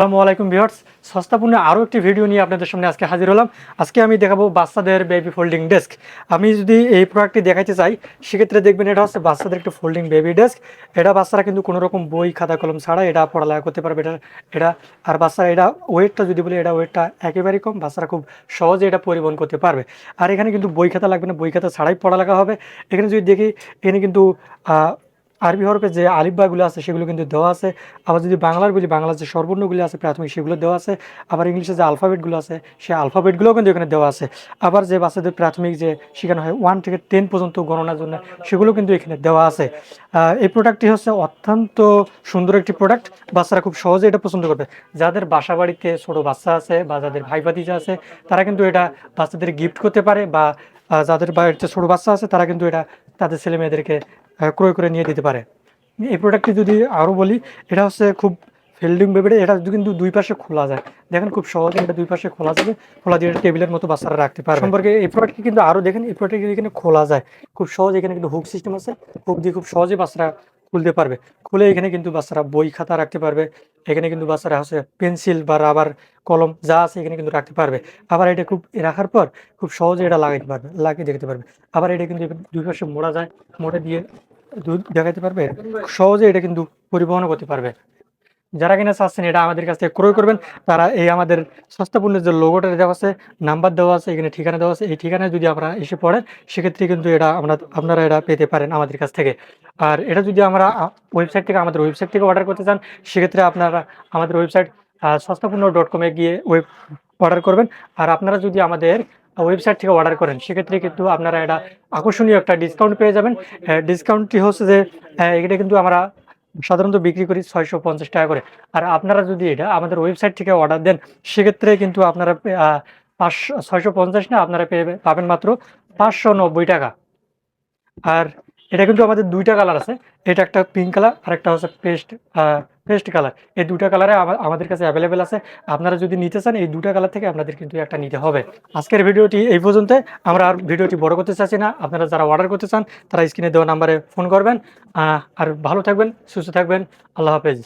আসসালামু আলাইকুম ভিউয়ার্স। সস্তাপূর্ণ আরও একটি ভিডিও নিয়ে আপনাদের সামনে আজকে হাজির হলাম। আজকে আমি দেখাবো বাচ্চাদের বেবি ফোল্ডিং ডেস্ক আমি যদি এই প্রোডাক্টটি দেখাইতে চাই, সেক্ষেত্রে দেখবেন এটা হচ্ছে বাচ্চাদের একটি ফোল্ডিং বেবি ডেস্ক এটা বাচ্চারা কিন্তু কোনো রকম বই, খাতা, কলম ছাড়া এটা পড়ালেখা করতে পারবে। এটা এটা, আর বাচ্চারা এটা ওয়েটটা যদি বলি, এটা ওয়েটটা একেবারেই কম। বাচ্চারা খুব সহজে এটা পরিবহন করতে পারবে। আর এখানে কিন্তু বই খাতা লাগবে না। বই খাতা ছাড়াই পড়ালেখা হবে। এখানে যদি দেখি, এখানে কিন্তু আরবি হরফে যে আলিফবাগুলো আছে, সেগুলো কিন্তু দেওয়া আছে। আবার যদি বাংলার বলি, বাংলার যে স্বরবর্ণগুলি আছে, প্রাথমিক সেগুলো দেওয়া আছে। আবার ইংলিশে যে আলফাবেটগুলো আছে, সেই আলফাবেটগুলোও কিন্তু এখানে দেওয়া আছে। আবার যে বাচ্চাদের প্রাথমিক যে শেখানো হয় ওয়ান থেকে টেন পর্যন্ত গণনার জন্য, সেগুলো কিন্তু এখানে দেওয়া আছে। এই প্রোডাক্টটি হচ্ছে অত্যন্ত সুন্দর একটি প্রোডাক্ট বাচ্চারা খুব সহজে এটা পছন্দ করবে। যাদের বাসা বাড়িতে ছোটো বাচ্চা আছে বা যাদের ভাই ভাতিজা আছে, তারা কিন্তু এটা বাচ্চাদের গিফট করতে পারে বা যাদের বাড়িতে ছোটো বাচ্চা আছে, তারা কিন্তু এটা তাদের ছেলে মেয়েদেরকে ক্রয় করে নিয়ে দিতে পারে। এই প্রোডাক্টটি যদি আরও বলি, এটা হচ্ছে খুব ফিল্ডিং বেবিটা, এটা কিন্তু দুই পাশে খোলা যায়। দেখেন খুব সহজে এটা দুই পাশে খোলা যাবে, খোলা দিয়ে টেবিলের মতো বাচ্চারা রাখতে পারবে। সম্পর্কে এই প্রোডাক্টটি কিন্তু আরও দেখেন, এই প্রোডাক্টটি এখানে খোলা যায়। খুব সহজে এখানে কিন্তু হুক সিস্টেম আছে হুক দিয়ে খুব সহজে বাচ্চারা খুলতে পারবে। খুলে এখানে কিন্তু বাচ্চারা বই খাতা রাখতে পারবে। এখানে কিন্তু বাচ্চারা হচ্ছে পেন্সিল বা রাবার কলম যা আছে এখানে কিন্তু রাখতে পারবে। আবার এটা খুব রাখার পর খুব সহজে এটা লাগাইতে পারবে, লাগিয়ে দেখতে পারবে। আবার এটা কিন্তু দুই পাশে মোড়া যায়, মোড়ে দিয়ে দেখাতে পারবে? সহজে এটা কিন্তু পরিবহন করতে পারবে। যারা কিনা চাচ্ছেন এটা আমাদের কাছ থেকে ক্রয় করবেন, তারা এই আমাদের সস্তাপূর্ণের যে লোগোটা দেওয়া আছে নাম্বার দেওয়া আছে, এখানে ঠিকানা দেওয়া আছে, এই ঠিকানায় যদি আপনারা এসে পড়েন, সেক্ষেত্রে কিন্তু এটা আমরা, আপনারা এটা পেতে পারেন আমাদের কাছ থেকে। আর এটা যদি আমরা ওয়েবসাইট থেকে, আমাদের ওয়েবসাইট থেকে অর্ডার করতে চান, সেক্ষেত্রে আপনারা আমাদের ওয়েবসাইট সস্তাপূর্ণ ডট কমে গিয়ে ওয়েব অর্ডার করবেন। আর আপনারা যদি আমাদের ওয়েবসাইট থেকে অর্ডার করেন। সেক্ষেত্রে কিন্তু আপনারা এটা আকর্ষণীয় একটা ডিসকাউন্ট পেয়ে যাবেন। ডিসকাউন্টটি হচ্ছে যে এটা কিন্তু আমরা সাধারণত বিক্রি করি ছয়শো পঞ্চাশ টাকা করে। আর আপনারা যদি এটা আমাদের ওয়েবসাইট থেকে অর্ডার দেন, সেক্ষেত্রে কিন্তু আপনারা পাঁচশো ছয়শো পঞ্চাশ না আপনারা পেয়ে পাবেন মাত্র পাঁচশো নব্বই টাকা। আর এটা কিন্তু আমাদের দুইটা কালার আছে। এটা একটা পিঙ্ক কালার আর একটা হচ্ছে পেস্ট পেস্ট কালার এই দুটা কালারে আমাদের কাছে অ্যাভেলেবেল আছে। আপনারা যদি নিতে চান, এই দুটা কালার থেকে আপনাদের কিন্তু একটা নিতে হবে। আজকের ভিডিওটি এই পর্যন্ত। আমরা আর ভিডিওটি বড় করতে চাচ্ছি না। আপনারা যারা অর্ডার করতে চান, তারা স্ক্রিনে দেওয়া নাম্বারে ফোন করবেন। আর ভালো থাকবেন, সুস্থ থাকবেন। আল্লাহ হাফেজ।